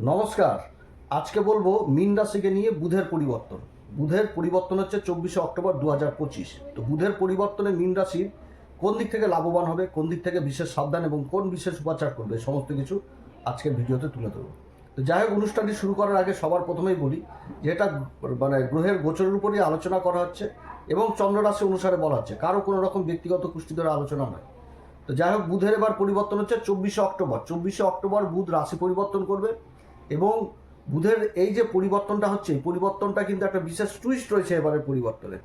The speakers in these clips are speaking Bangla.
নমস্কার। আজকে বলব মিন রাশিকে নিয়ে বুধের পরিবর্তন। বুধের পরিবর্তন হচ্ছে চব্বিশে অক্টোবর দু হাজার পঁচিশ। তো বুধের পরিবর্তনে মিন রাশির কোন দিক থেকে লাভবান হবে, কোন দিক থেকে বিশেষ সাবধান এবং কোন বিশেষ উপাচার করবে, সমস্ত কিছু আজকের ভিডিওতে তুলে ধরবো। তো যাই হোক, অনুষ্ঠানটি শুরু করার আগে সবার প্রথমেই বলি যে এটা মানে গ্রহের গোচরের উপরই আলোচনা করা হচ্ছে এবং চন্দ্র রাশি অনুসারে বলা হচ্ছে। কারও কোনো রকম ব্যক্তিগত কুষ্টি ধরে আলোচনা নয়। তো যাই হোক, বুধের এবার পরিবর্তন হচ্ছে চব্বিশে অক্টোবর। চব্বিশে অক্টোবর বুধ রাশি পরিবর্তন করবে। এবং বুধের এই যে পরিবর্তনটা হচ্ছে পরিবর্তনটা কিন্তু একটা বিশেষ টুইস্ট রয়েছে এবারের পরিবর্তনে।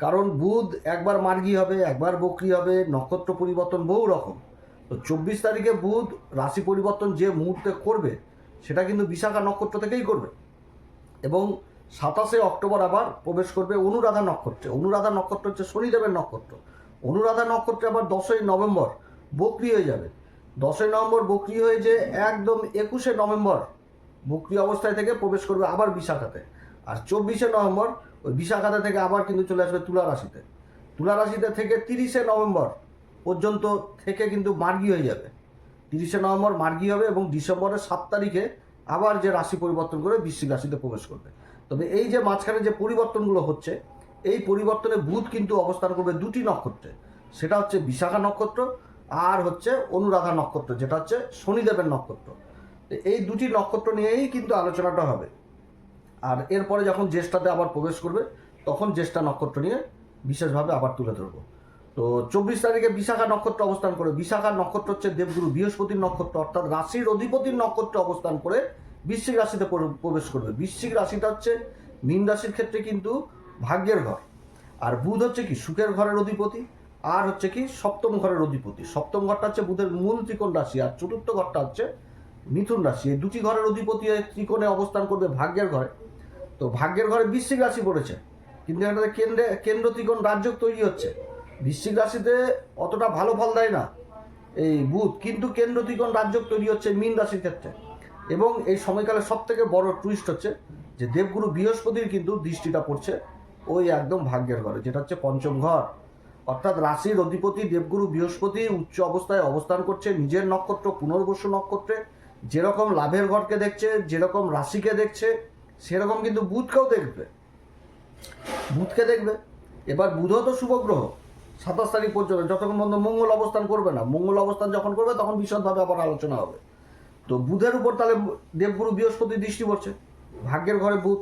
কারণ বুধ একবার মার্গী হবে, একবার বকরি হবে, নক্ষত্র পরিবর্তন বহু রকম। তো চব্বিশ তারিখে বুধ রাশি পরিবর্তন যে মুহূর্তে করবে, সেটা কিন্তু বিশাখা নক্ষত্র থেকেই করবে। এবং সাতাশে অক্টোবর আবার প্রবেশ করবে অনুরাধা নক্ষত্রে। অনুরাধা নক্ষত্র হচ্ছে শনিদেবের নক্ষত্র। অনুরাধা নক্ষত্রে আবার দশই নভেম্বর বকরি হয়ে যাবে। দশই নভেম্বর বকরি হয়ে যে একদম একুশে নভেম্বর বকরি অবস্থায় থেকে প্রবেশ করবে আবার বিশাখাতে। আর চব্বিশে নভেম্বর, ওই বিশাখাতে থেকে আবার কিন্তু চলে আসবে তুলা রাশিতে। তুলা রাশিতে থেকে তিরিশে নভেম্বর পর্যন্ত থেকে কিন্তু মার্গী হয়ে যাবে। তিরিশে নভেম্বর মার্গী হবে এবং ডিসেম্বরের সাত তারিখে আবার যে রাশি পরিবর্তন করে বৃশ্চিক রাশিতে প্রবেশ করবে। তবে এই যে মাঝখানে যে পরিবর্তনগুলো হচ্ছে, এই পরিবর্তনে বুধ কিন্তু অবস্থান করবে দুটি নক্ষত্রে। সেটা হচ্ছে বিশাখা নক্ষত্র আর হচ্ছে অনুরাধা নক্ষত্র, যেটা হচ্ছে শনিদেবের নক্ষত্র। এই দুটি নক্ষত্র নিয়েই কিন্তু আলোচনাটা হবে। আর এরপরে যখন জ্যেষ্ঠাতে আবার প্রবেশ করবে, তখন জ্যেষ্ঠা নক্ষত্র নিয়ে বিশেষভাবে আবার তুলে ধরবো। তো চব্বিশ তারিখে বিশাখা নক্ষত্র অবস্থান করে, বিশাখা নক্ষত্র হচ্ছে দেবগুরু বৃহস্পতির নক্ষত্র, অর্থাৎ রাশির অধিপতির নক্ষত্র অবস্থান করে বৃশ্চিক রাশিতে প্রবেশ করবে। বৃশ্চিক রাশিটা হচ্ছে মীন রাশির ক্ষেত্রে কিন্তু ভাগ্যের ঘর। আর বুধ হচ্ছে কি সুখের ঘরের অধিপতি, আর হচ্ছে কি সপ্তম ঘরের অধিপতি। সপ্তম ঘরটা হচ্ছে বুধের মূল ত্রিকোণ রাশি, আর চতুর্থ ঘরটা হচ্ছে মিথুন রাশি, এই দুটি ঘরের অধিপতি ত্রিকোণে অবস্থান করবে ভাগ্যের ঘরে। তো ভাগ্যের ঘরে বৃশ্চিক রাশি পড়েছে, কিন্তু এখানে কেন্দ্রে, কেন্দ্র ত্রিকোণ রাজ্য তৈরি হচ্ছে। বৃশ্চিক রাশিতে অতটা ভালো ফল দেয় না এই বুধ, কিন্তু কেন্দ্র ত্রিকোণ রাজ্য তৈরি হচ্ছে মীন রাশির ক্ষেত্রে। এবং এই সময়কালে সব থেকে বড় টুইস্ট হচ্ছে যে দেবগুরু বৃহস্পতির কিন্তু দৃষ্টিটা পড়ছে ওই একদম ভাগ্যের ঘরে, যেটা হচ্ছে পঞ্চম ঘর। অর্থাৎ রাশির অধিপতি দেবগুরু বৃহস্পতি উচ্চ অবস্থায় অবস্থান করছে, নিজের নক্ষত্র, পুনর্বসু নক্ষত্রে। যেরকম লাভের ঘরকে দেখছে, যেরকম রাশিকে দেখছে, সেরকম কিন্তু বুধকেও দেখবে। বুধকে দেখবে। এবার বুধও তো শুভ গ্রহ, সাতাশ তারিখ পর্যন্ত, যতক্ষণ পর্যন্ত মঙ্গল অবস্থান করবে না, মঙ্গল অবস্থান যখন করবে, তখন বিশদভাবে আবার আলোচনা হবে। তো বুধের উপর তাহলে দেবগুরু বৃহস্পতি দৃষ্টি পড়ছে। ভাগ্যের ঘরে বুধ,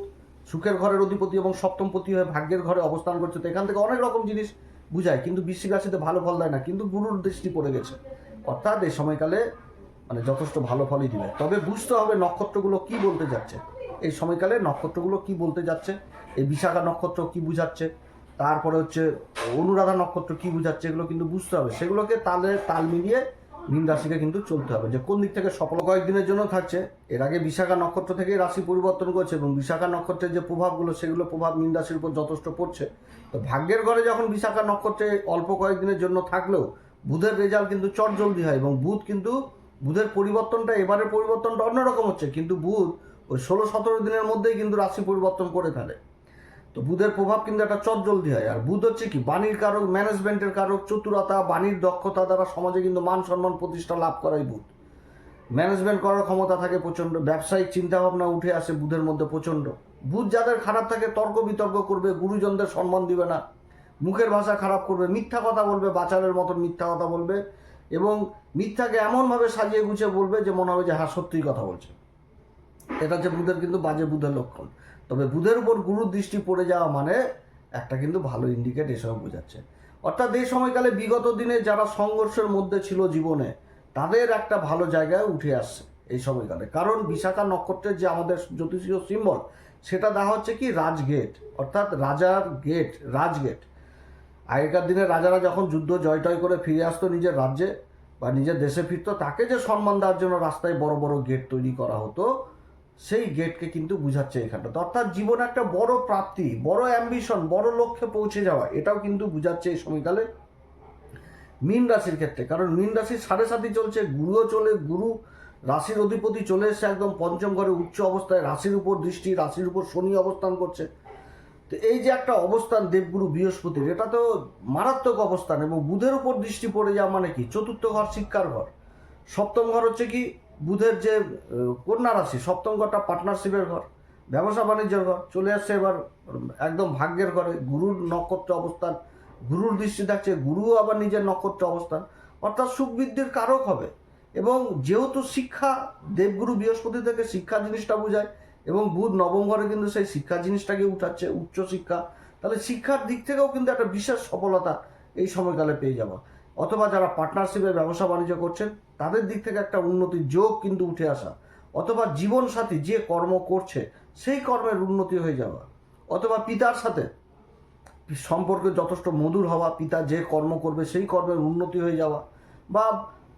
সুখের ঘরের অধিপতি এবং সপ্তমপতি হয়ে ভাগ্যের ঘরে অবস্থান করছে। তো এখান থেকে অনেক রকম জিনিস বুঝায়, কিন্তু বৃশ্চিক রাশিতে ভালো ফল দেয় না, কিন্তু গুরুর দৃষ্টি পড়ে গেছে। অর্থাৎ এই সময়কালে মানে যথেষ্ট ভালো ফলই দিবে। তবে বুঝতে হবে নক্ষত্রগুলো কি বলতে যাচ্ছে। এই সময়কালে নক্ষত্রগুলো কি বলতে যাচ্ছে, এই বিশাখা নক্ষত্র কি বুঝাচ্ছে, তারপরে হচ্ছে অনুরাধা নক্ষত্র কি বুঝাচ্ছে, এগুলো কিন্তু বুঝতে হবে। সেগুলোকে তালে তাল মিলিয়ে মীন রাশিকে কিন্তু চলতে হবে। যে কোন দিক থেকে সফল কয়েকদিনের জন্য থাকছে, এর আগে বিশাখা নক্ষত্র থেকে রাশি পরিবর্তন করছে এবং বিশাখা নক্ষত্রের যে প্রভাবগুলো, সেগুলো প্রভাব মীন রাশির উপর যথেষ্ট পড়ছে। তো ভাগ্যের ঘরে যখন বিশাখা নক্ষত্রে অল্প কয়েকদিনের জন্য থাকলেও, বুধের রেজাল্ট কিন্তু চট জলদি হয় এবং বুধ কিন্তু বুধের পরিবর্তনটা, এবারের পরিবর্তনটা অন্যরকম হচ্ছে। কিন্তু বুধ ওই ষোলো সতেরো দিনের মধ্যেই কিন্তু রাশি পরিবর্তন করে ফেলে। তো বুধের প্রভাব কিন্তু একটা চট জলদি হয়। আর বুধ হচ্ছে কি, বাণীর কারক ম্যানেজমেন্টের কারক, চতুরতা, বাণীর দক্ষতা দ্বারা সমাজে কিন্তু মান সম্মান প্রতিষ্ঠা লাভ করাই বুধ। ম্যানেজমেন্ট করার ক্ষমতা থাকে প্রচণ্ড। ব্যবসায়িক চিন্তাভাবনা উঠে আসে বুধের মধ্যে প্রচণ্ড। বুধ যাদের খারাপ থাকে, তর্ক বিতর্ক করবে, গুরুজনদের সম্মান দিবে না। মুখের ভাষা খারাপ করবে, মিথ্যা কথা বলবে বাচারের মতন মিথ্যা কথা বলবে। এবং মিথ্যাকে এমনভাবে সাজিয়ে গুছিয়ে বলবে যে মনে হবে যে হ্যাঁ সত্যিই কথা বলছে। এটা হচ্ছে বুধের কিন্তু বাজে বুধের লক্ষণ। তবে বুধের উপর গুরুর দৃষ্টি পড়ে যাওয়া মানে একটা কিন্তু ভালো ইন্ডিকেট এসব বোঝাচ্ছে। অর্থাৎ এই সময়কালে বিগত দিনে যারা সংঘর্ষের মধ্যে ছিল জীবনে, তাদের একটা ভালো জায়গায় উঠে আসছে এই সময়কালে। কারণ বিশাখা নক্ষত্রের যে আমাদের জ্যোতিষীয় সিম্বল সেটা দেওয়া হচ্ছে কি? রাজগেট। অর্থাৎ রাজার গেট রাজগেট। আগেকার দিনে রাজারা যখন যুদ্ধ জয় টয় করে ফিরে আসতো নিজের রাজ্যে বা নিজের দেশে ফিরত, তাকে যে সম্মান দেওয়ার জন্য রাস্তায় বড় বড় গেট তৈরি করা হতো, সেই গেটকে কিন্তু বুঝাচ্ছে এখানটাতে অর্থাৎ জীবনে একটা বড় প্রাপ্তি, বড় অ্যাম্বিশন বড় লক্ষ্যে পৌঁছে যাওয়া, এটাও কিন্তু বুঝাচ্ছে এই সময়কালে মীন রাশির ক্ষেত্রে। কারণ মীন রাশির সাড়ে সাথই চলছে, গুরুও চলে, গুরু রাশির অধিপতি চলে এসছে একদম পঞ্চম ঘরে উচ্চ অবস্থায়, রাশির উপর দৃষ্টি, রাশির উপর শনি অবস্থান করছে। তো এই যে একটা অবস্থান দেবগুরু বৃহস্পতির, এটা তো মারাত্মক অবস্থান এবং বুধের উপর দৃষ্টি পড়ে যাওয়া মানে কি? চতুর্থ ঘর, শিক্ষার ঘর। সপ্তম ঘর হচ্ছে কি? বুধের যে কন্যা রাশি, সপ্তম ঘরটা পার্টনারশিপের ঘর, ব্যবসা বাণিজ্যের ঘর, চলে আসছে এবার একদম ভাগ্যের ঘরে, গুরুর নক্ষত্র অবস্থান, গুরুর দৃষ্টি থাকছে, গুরুও আবার নিজের নক্ষত্র অবস্থান, অর্থাৎ সুখ বৃদ্ধির কারক হবে। এবং যেহেতু শিক্ষা, দেবগুরু বৃহস্পতি থেকে শিক্ষা জিনিসটা বোঝায় এবং বুধ নবম ঘরে কিন্তু সেই শিক্ষা জিনিসটাকে উঠাচ্ছে, উচ্চ শিক্ষা। তাহলে শিক্ষার দিক থেকেও কিন্তু একটা বিশেষ সফলতা এই সময়কালে পেয়ে যাওয়া। অথবা যারা পার্টনারশিপে ব্যবসা বাণিজ্য করছেন, তাদের দিক থেকে একটা উন্নতির যোগ কিন্তু উঠে আসা। অথবা জীবনসাথী যে কর্ম করছে, সেই কর্মের উন্নতি হয়ে যাওয়া। অথবা পিতার সাথে সম্পর্কে যথেষ্ট মধুর হওয়া, পিতা যে কর্ম করবে, সেই কর্মের উন্নতি হয়ে যাওয়া। বা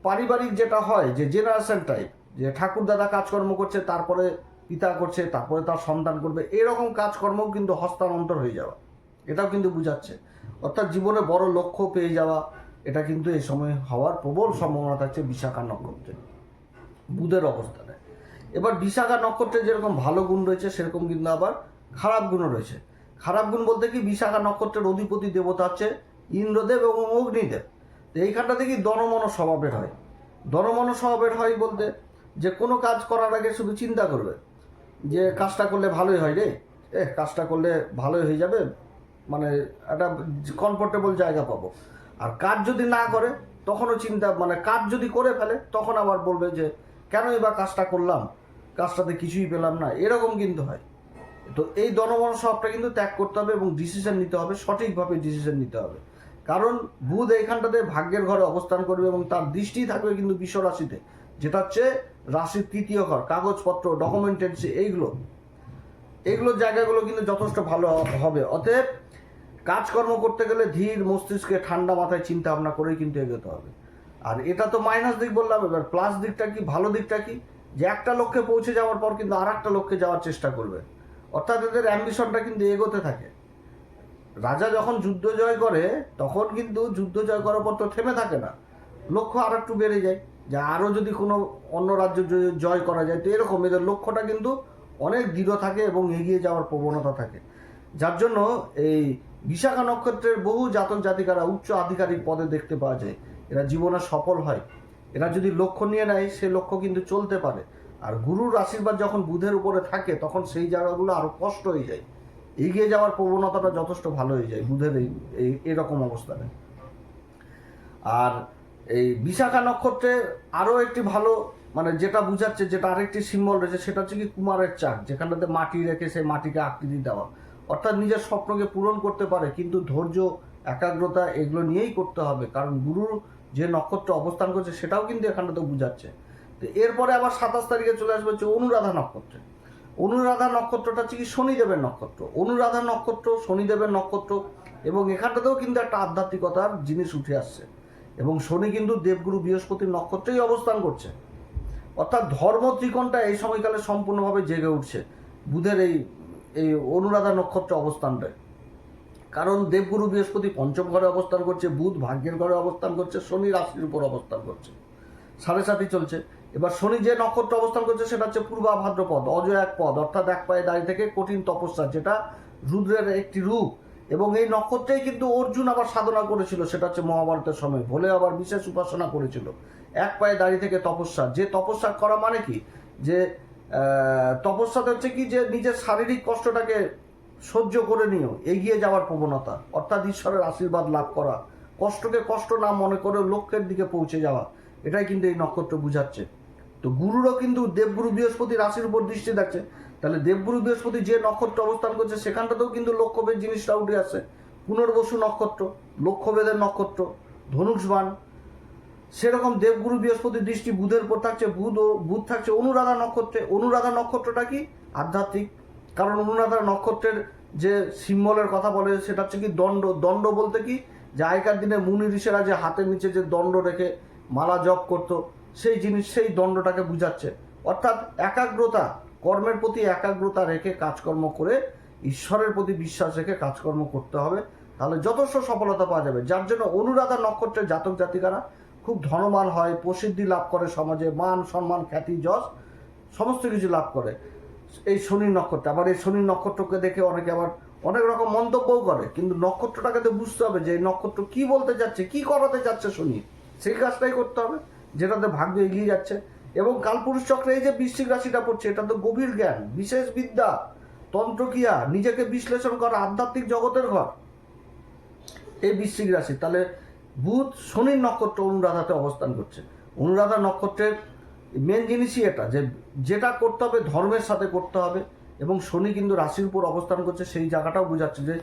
পারিবারিক যেটা হয়, যে জেনারেশন টাইপ যে ঠাকুর দাদা কাজকর্ম করছে, তারপরে পিতা করছে, তারপরে তার সন্তান করবে, এরকম কাজকর্মও কিন্তু হস্তান্তর হয়ে যাওয়া। এটাও কিন্তু বুঝাচ্ছে। অর্থাৎ জীবনে বড় লক্ষ্য পেয়ে যাওয়া, এটা কিন্তু এই সময় হওয়ার প্রবল সম্ভাবনা থাকছে বিশাখা নক্ষত্রে। বুধের অবস্থানে। এবার বিশাখা নক্ষত্রে যেরকম ভালো গুণ রয়েছে, সেরকম কিন্তু আবার খারাপ গুণও রয়েছে। খারাপ গুণ বলতে কি? বিশাখা নক্ষত্রের অধিপতি দেবতা হচ্ছে ইন্দ্রদেব এবং অগ্নিদেব। তো এইখানটা থেকে দনমন স্বভাবের হয়। দনমন স্বভাবের হয় বলতে যে কোনো কাজ করার আগে শুধু চিন্তা করবে। যে কাজটা করলে ভালোই হয় রে। এ কাজটা করলে ভালোই হয়ে যাবে। মানে একটা কমফোর্টেবল জায়গা পাবো। আর কাজ যদি না করে, তখনও চিন্তা মানে কাজ যদি করে ফেলে, তখন আবার বলবে যে কেনই বা কাজটা করলাম? কাজটাতে কিছুই পেলাম না। এরকম কিন্তু হয়। তো এই দনমন সবটা কিন্তু ত্যাগ করতে হবে এবং ডিসিশন নিতে হবে, সঠিকভাবে ডিসিশন নিতে হবে। কারণ বুধ এইখানটাতে ভাগ্যের ঘরে অবস্থান করবে এবং তার দৃষ্টি থাকবে কিন্তু বিশ্ব রাশিতে যেটা হচ্ছে রাশির তৃতীয় ঘর, কাগজপত্র ডকুমেন্টেন্সি এইগুলো। এইগুলো জায়গাগুলো কিন্তু যথেষ্ট ভালো হবে। অতএব কাজকর্ম করতে গেলে ধীর মস্তিষ্কে ঠান্ডা মাথায় চিন্তা ভাবনা করেই কিন্তু এগোতে হবে। আর এটা তো মাইনাস দিক বললাম, এবার প্লাস দিকটা কি, ভালো দিকটা কি? যে একটা লক্ষ্যে পৌঁছে যাওয়ার পর কিন্তু আর একটা লক্ষ্যে যাওয়ার চেষ্টা করবে। অর্থাৎ এদের অ্যাম্বিশনটা কিন্তু এগোতে থাকে। রাজা যখন যুদ্ধ জয় করে, তখন কিন্তু যুদ্ধ জয় করার পর তো থেমে থাকে না। লক্ষ্য আর একটু বেড়ে যায়। যে আরও যদি কোনো অন্য রাজ্য জয় করা যায়, তো এরকম এদের লক্ষ্যটা কিন্তু অনেক দৃঢ় থাকে এবং এগিয়ে যাওয়ার প্রবণতা থাকে। যার জন্য এই বিশাখা নক্ষত্রের বহু জাতক জাতিকারা উচ্চ আধিকারিক পদে দেখতে পাওয়া যায়। এরা জীবনে সফল হয়। এরা যদি লক্ষ্য নিয়ে নেয়, সে লক্ষ্য কিন্তু চলতে পারে। আর গুরুর আশীর্বাদ যখন বুধের উপরে থাকে, তখন সেই জায়গাগুলো আরও কষ্ট হয়ে যায়। এগিয়ে যাওয়ার প্রবণতাটা যথেষ্ট ভালো হয়ে যায় বুধের এই, এরকম অবস্থানে। আর এই বিশাখা নক্ষত্রে আরও একটি ভালো মানে যেটা বুঝাচ্ছে, যেটা আরেকটি সিম্বল রয়েছে, সেটা হচ্ছে কি কুমারের চাক যেখানটাতে মাটি রেখে সেই মাটিকে আকৃতি দেওয়া। অর্থাৎ নিজের স্বপ্নকে পূরণ করতে পারে, কিন্তু ধৈর্য, একাগ্রতা এগুলো নিয়েই করতে হবে। কারণ গুরুর যে নক্ষত্র অবস্থান করছে, সেটাও কিন্তু এখানটাতে বুঝাচ্ছে। তো এরপরে আবার সাতাশ তারিখে চলে আসবে হচ্ছে অনুরাধা নক্ষত্রে। অনুরাধা নক্ষত্রটা হচ্ছে কি শনিদেবের নক্ষত্র। অনুরাধা নক্ষত্র, শনিদেবের নক্ষত্র, এবং এখানটাতেও কিন্তু একটা আধ্যাত্মিকতার জিনিস উঠে আসছে। এবং শনি কিন্তু দেবগুরু বৃহস্পতির নক্ষত্রেই অবস্থান করছে। অর্থাৎ ধর্ম ত্রিকোণটা এই সময়কালে সম্পূর্ণভাবে জেগে উঠছে। বুধের এই এই অনুরাধা নক্ষত্র অবস্থানটায় কারণ দেবগুরু বৃহস্পতি পঞ্চম ঘরে অবস্থান করছে, বুধ ভাগ্যের ঘরে অবস্থান করছে, শনি রাশির উপর অবস্থান করছে। সাড়ে সাতই চলছে। এবার শনি যে নক্ষত্র অবস্থান করছে, সেটা হচ্ছে পূর্বা ভাদ্রপদ, অজয় এক পদ, অর্থাৎ এক পায়ে দাঁড়িয়ে থেকে কঠিন তপস্যা, যেটা রুদ্রের একটি রূপ। এবং এই নক্ষত্রেই কিন্তু অর্জুন আবার সাধনা করেছিল, সেটা হচ্ছে মহাভারতের সময়। ভোলে আবার বিশেষ উপাসনা করেছিল। এক পায়ে দাঁড়িয়ে থেকে তপস্যা। যে তপস্যা করা মানে কি? যে তপস্যাতে হচ্ছে কি? যে নিজের শারীরিক কষ্টটাকে সহ্য করে নিও, এগিয়ে যাওয়ার প্রবণতা। অর্থাৎ ঈশ্বরের আশীর্বাদ লাভ করা। কষ্টকে কষ্ট না মনে করে লক্ষ্যের দিকে পৌঁছে যাওয়া। এটাই কিন্তু এই নক্ষত্র বুঝাচ্ছে। তো গুরুরও কিন্তু দেবগুরু বৃহস্পতি রাশির উপর দৃষ্টি থাকছে। তাহলে দেবগুরু বৃহস্পতি যে নক্ষত্র অবস্থান করছে, সেখানটাতেও কিন্তু লক্ষ্যভেদ জিনিসটা উঠে আসছে পুনর্বসু নক্ষত্র, লক্ষ্যভেদের নক্ষত্র ধনুষবান সেরকম দেবগুরু বৃহস্পতি দৃষ্টি বুধের উপর থাকছে, বুধ ও বুধ থাকছে অনুরাধা নক্ষত্রে। অনুরাধা নক্ষত্রটা কি? আধ্যাত্মিক। কারণ অনুরাধা নক্ষত্রের যে সিম্বলের কথা বলে, সেটা হচ্ছে কি দণ্ড। দণ্ড বলতে কি? যে আগেকার দিনে মুনি ঋষেরা যে হাতের নিচে যে দণ্ড রেখে মালা জপ করতো, সেই জিনিস সেই দণ্ডটাকে বুঝাচ্ছে। অর্থাৎ একাগ্রতা কর্মের প্রতি একাগ্রতা রেখে কাজকর্ম করে, ঈশ্বরের প্রতি বিশ্বাস রেখে কাজকর্ম করতে হবে, তাহলে যথেষ্ট সফলতা পাওয়া যাবে। যার জন্য অনুরাধা নক্ষত্রের জাতক জাতিকারা খুব ধনবান হয়, প্রসিদ্ধি লাভ করে সমাজে, মান, সম্মান, খ্যাতি, যশ, সমস্ত কিছু লাভ করে। এই শনি নক্ষত্র, আবার এই শনি নক্ষত্রকে দেখে অনেকে আবার অনেক রকম মন্তব্যও করে, কিন্তু নক্ষত্রটাকে তো বুঝতে হবে যে এই নক্ষত্র কি বলতে যাচ্ছে কি করাতে যাচ্ছে শনি? সেই কাজটাই করতে হবে, যেটাতে ভাগ্য এগিয়ে যাচ্ছে। এবং কালপুরুষ চক্রে এই যে বৃশ্চিক রাশিটা পড়ছে, এটা তো গভীর জ্ঞান, বিশেষ বিদ্যা, তন্ত্রক্রিয়া, নিজেকে বিশ্লেষণ করা আধ্যাত্মিক জগতের ঘর। এই বৃশ্চিক রাশি, তাহলে বুধ শনির নক্ষত্র অনুরাধাতে অবস্থান করছে। অনুরাধা নক্ষত্রের মেন জিনিসই এটা, যে যেটা করতে হবে ধর্মের সাথে করতে হবে, এবং শনি কিন্তু রাশির উপর অবস্থান করছে, সেই জায়গাটাও বোঝাচ্ছে যে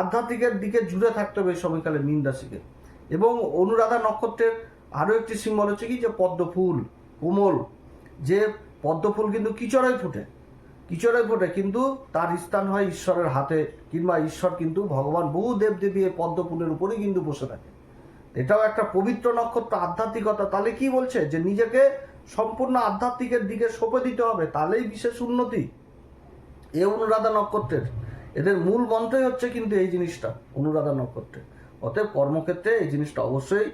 আধ্যাত্মিকের দিকে জুড়ে থাকতে হবে এই সময়কালে মীন রাশিকে। এবং অনুরাধা নক্ষত্রের আরও একটি সিম্বল হচ্ছে কি? যে পদ্ম ফুল। কোমল, যে পদ্মফুল কিন্তু কিচড়ায় ফুটে কিচড়ায় ফোটে, কিন্তু তার স্থান হয় ঈশ্বরের হাতে, কিংবা ঈশ্বর কিন্তু ভগবান বহু দেবদেবী এই পদ্মফুলের উপরেই কিন্তু বসে থাকে। এটাও একটা পবিত্র নক্ষত্র, আধ্যাত্মিকতা। তাহলে কি বলছে? যে নিজেকে সম্পূর্ণ আধ্যাত্মিকের দিকে সঁপে দিতে হবে, তাহলেই বিশেষ উন্নতি। এ অনুরাধা নক্ষত্রের। এদের মূল মন্ত্রই হচ্ছে কিন্তু এই জিনিসটা, অনুরাধা নক্ষত্রে অতএব কর্মক্ষেত্রে এই জিনিসটা অবশ্যই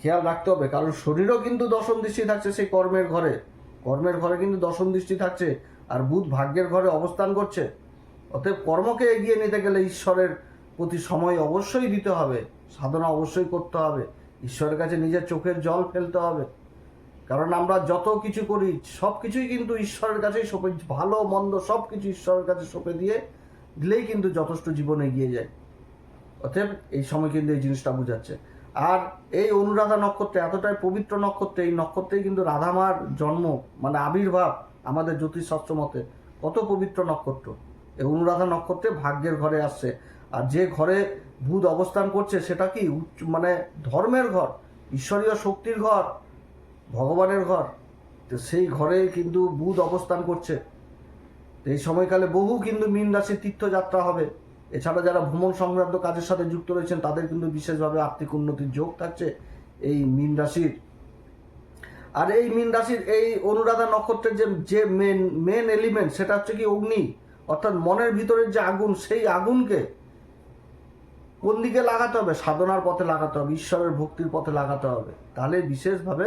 খেয়াল রাখতে হবে, কারণ শরীরও কিন্তু দশম দৃষ্টি থাকছে সেই কর্মের ঘরে। কর্মের ঘরে কিন্তু দশম দৃষ্টি থাকছে, আর বুধ ভাগ্যের ঘরে অবস্থান করছে। অতএব কর্মকে এগিয়ে নিতে গেলে ঈশ্বরের প্রতি সময় অবশ্যই দিতে হবে, সাধনা অবশ্যই করতে হবে, ঈশ্বরের কাছে নিজের চোখের জল ফেলতে হবে। কারণ আমরা যত কিছু করি, সব কিছুই কিন্তু ঈশ্বরের কাছেই সঁপে, ভালো, মন্দ সব কিছু ঈশ্বরের কাছে সঁপে দিয়ে দিলেই কিন্তু যথেষ্ট জীবনে এগিয়ে যায়। অতএব এই সময় কিন্তু এই জিনিসটা বোঝাচ্ছে। আর এই অনুরাধা নক্ষত্রে, এতটাই পবিত্র নক্ষত্রে, এই নক্ষত্রেই কিন্তু রাধামার জন্ম মানে আবির্ভাব আমাদের জ্যোতিষশাস্ত্র মতে। কত পবিত্র নক্ষত্র। এই অনুরাধা নক্ষত্রে ভাগ্যের ঘরে আসছে। আর যে ঘরে বুধ অবস্থান করছে, সেটা কি উচ্চ মানে ধর্মের ঘর, ঈশ্বরীয় শক্তির ঘর, ভগবানের ঘর? তো সেই ঘরে কিন্তু বুধ অবস্থান করছে। এই সময়কালে বহু কিন্তু মীন রাশির তীর্থযাত্রা হবে। এছাড়া যারা ভ্রমণ সংক্রান্ত কাজের সাথে যুক্ত রয়েছেন, তাদের কিন্তু বিশেষভাবে আর্থিক উন্নতির যোগ থাকছে এই মীন রাশির। আর এই মীন রাশির এই অনুরাধা নক্ষত্রের যে যে মেন মেন এলিমেন্ট সেটা হচ্ছে কি অগ্নি। অর্থাৎ মনের ভিতরের যে আগুন, সেই আগুনকে কোন দিকে লাগাতে হবে? সাধনার পথে লাগাতে হবে, ঈশ্বরের ভক্তির পথে লাগাতে হবে। তাহলে বিশেষভাবে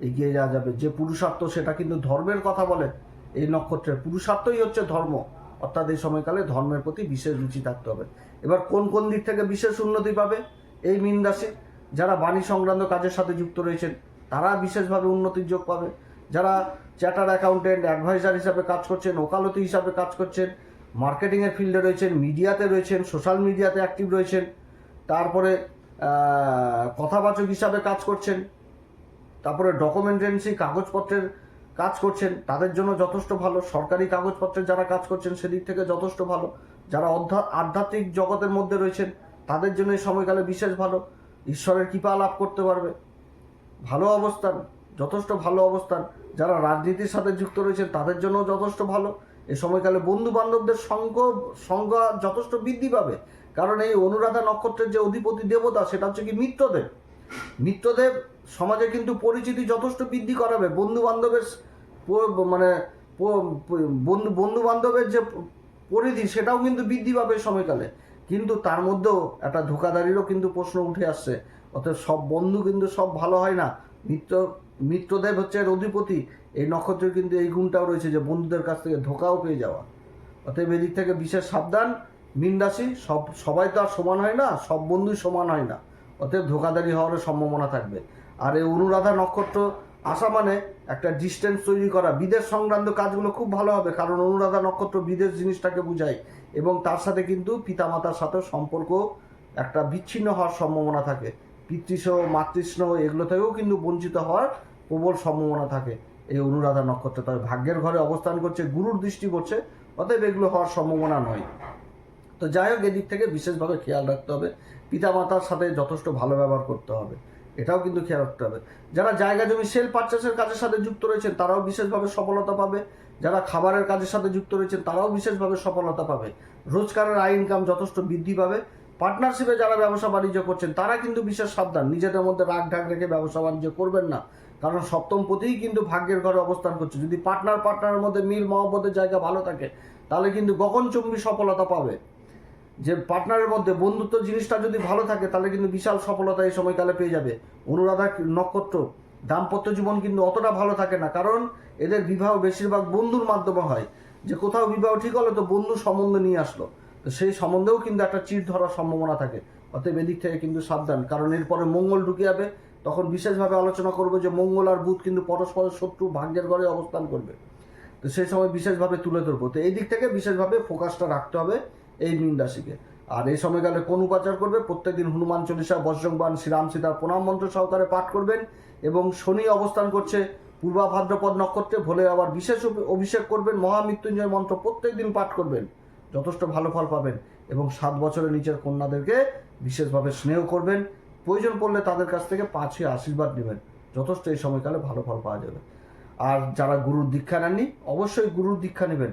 এগিয়ে যাওয়া যাবে। যে পুরুষার্থ, সেটা কিন্তু ধর্মের কথা বলে এই নক্ষত্রের। পুরুষার্থই হচ্ছে ধর্ম। অর্থাৎ এই সময়কালে ধর্মের প্রতি বিশেষ রুচি থাকতে হবে। এবার কোন কোন দিক থেকে বিশেষ উন্নতি পাবে? এই মীন রাশি, যারা বাণী সংক্রান্ত কাজের সাথে যুক্ত রয়েছেন, তারা বিশেষভাবে উন্নতির যোগ পাবে। যারা চ্যাটার অ্যাকাউন্টেন্ট, অ্যাডভাইজার হিসাবে কাজ করছেন, ওকালতি হিসাবে কাজ করছেন মার্কেটিংয়ের ফিল্ডে রয়েছেন, মিডিয়াতে রয়েছেন, সোশ্যাল মিডিয়াতে অ্যাক্টিভ রয়েছেন, তারপরে কথাবাচক হিসাবে কাজ করছেন, তারপরে ডকুমেন্টেন্সি কাগজপত্রের কাজ করছেন, তাদের জন্য যথেষ্ট ভালো। সরকারি কাগজপত্রের যারা কাজ করছেন, সেদিক থেকে যথেষ্ট ভালো। যারা আধ্যাত্মিক জগতের মধ্যে রয়েছেন, তাদের জন্য এই সময়কালে বিশেষ ভালো। ঈশ্বরের কৃপা লাভ করতে পারবে। ভালো অবস্থান, যথেষ্ট ভালো অবস্থান। যারা রাজনীতির সাথে যুক্ত রয়েছেন, তাদের জন্য যথেষ্ট ভালো। এই সময়কালে বন্ধু বান্ধবদের সঙ্গ সংখ্যা যথেষ্ট বৃদ্ধি পাবে। কারণ এই অনুরাধা নক্ষত্রের যে অধিপতি দেবতা, সেটা হচ্ছে কি মিত্রদেব। মিত্রদেব সমাজে কিন্তু পরিচিতি যথেষ্ট বৃদ্ধি করাবে। বন্ধু বান্ধবের মানে বন্ধু বন্ধু বান্ধবের যে পরিধি, সেটাও কিন্তু বৃদ্ধি পাবে সময়কালে। কিন্তু তার মধ্যেও একটা ধোকাধারিরও কিন্তু প্রশ্ন উঠে আসছে। অর্থাৎ সব বন্ধু কিন্তু সব ভালো হয় না। মিত্র মিত্রদেব হচ্ছে এর অধিপতি। এই নক্ষত্রের কিন্তু এই গুণটাও রয়েছে যে বন্ধুদের কাছ থেকে ধোকাও পেয়ে যাওয়া। অতএব এদিক থেকে বিশেষ সাবধান, মীন রাশি, সব সবাই তো আর সমান হয় না, সব বন্ধুই সমান হয় না। অতএব ধোকাধারি হওয়ারও সম্ভাবনা থাকবে। আর এই অনুরাধা নক্ষত্র আসা মানে একটা ডিস্টেন্স তৈরি করা। বিদেশ সংক্রান্ত কাজগুলো খুব ভালো হবে, কারণ অনুরাধা নক্ষত্র বিদেশ জিনিসটাকে বোঝায় এবং তার সাথে কিন্তু পিতামাতার সাথে সম্পর্ক একটা বিচ্ছিন্ন হওয়ার সম্ভাবনা থাকে। পিতৃস্নেহ মাতৃস্নেহ এগুলো থেকেও কিন্তু বঞ্চিত হওয়ার প্রবল সম্ভাবনা থাকে। এই অনুরাধা নক্ষত্র তবে ভাগ্যের ঘরে অবস্থান করছে, গুরুর দৃষ্টি করছে অতএব এগুলো হওয়ার সম্ভাবনা নয়। তো যাই হোক, এদিক থেকে বিশেষভাবে খেয়াল রাখতে হবে। পিতামাতার সাথে যথেষ্ট ভালো ব্যবহার করতে হবে। এটাও কিন্তু খেয়াল রাখতে হবে। যারা জায়গা জমি সেল পারচেসের কাজের সাথে যুক্ত রয়েছেন, তারাও বিশেষভাবে সফলতা পাবে। যারা খাবারের কাজের সাথে যুক্ত রয়েছেন, তারাও বিশেষভাবে সফলতা পাবে। রোজগারের আয় ইনকাম যথেষ্ট বৃদ্ধি পাবে। পার্টনারশিপে যারা ব্যবসা বাণিজ্য করছেন, তারা কিন্তু বিশেষ সাবধান। নিজেদের মধ্যে রাগ ঢাক রেখে ব্যবসা বাণিজ্য করবেন না। কারণ সপ্তম পতিই কিন্তু ভাগ্যের ঘরে অবস্থান করছে। যদি পার্টনার পার্টনারের মধ্যে মিল মহব্বতের জায়গা ভালো থাকে, তাহলে কিন্তু গগনচুম্বী সফলতা পাবে। যে পার্টনারের মধ্যে বন্ধুত্ব জিনিসটা যদি ভালো থাকে, তাহলে কিন্তু বিশাল সফলতা এই সময়কালে পেয়ে যাবে। অনুরাধা নক্ষত্র, দাম্পত্য জীবন কিন্তু অতটা ভালো থাকে না, কারণ এদের বিবাহ বেশিরভাগ বন্ধুর মাধ্যমে হয়। যে কোথাও বিবাহ ঠিক হলো তো বন্ধু সম্বন্ধ নিয়ে আসলো। তো সেই সম্বন্ধেও কিন্তু একটা চির ধরার সম্ভাবনা থাকে। অতএব এদিক থেকে কিন্তু সাবধান, কারণ এরপরে মঙ্গল ঢুকে যাবে। তখন বিশেষভাবে আলোচনা করব যে মঙ্গল আর বুধ কিন্তু পরস্পরের শত্রু, ভাগ্যের ঘরে অবস্থান করবে। তো সেই সময় বিশেষভাবে তুলে ধরবো। তো এই দিক থেকে বিশেষভাবে ফোকাসটা রাখতে হবে। এই মীন রাশিকে আর এই সময়কালে কোন উপাচার করবে? প্রত্যেকদিন হনুমান চল্লিশা বজ্রংবান শ্রীরাম সীতার প্রণাম মন্ত্র সহকারে পাঠ করবেন এবং শনি অবস্থান করছে পূর্বা ভাদ্রপদ নক্ষত্রে। ভোলে আবার বিশেষ অভিষেক করবেন, মহামৃত্যুঞ্জয় মন্ত্র প্রত্যেক দিন পাঠ করবেন। যথেষ্ট ভালো ফল পাবেন এবং সাত বছরের নিচের কন্যাদেরকে বিশেষভাবে স্নেহ করবেন। প্রয়োজন পড়লে তাদের কাছ থেকে পাঁচে আশীর্বাদ নেবেন। যথেষ্ট এই সময়কালে ভালো ফল পাওয়া যাবে। আর যারা গুরুর দীক্ষা নেননি, অবশ্যই গুরুর দীক্ষা নেবেন।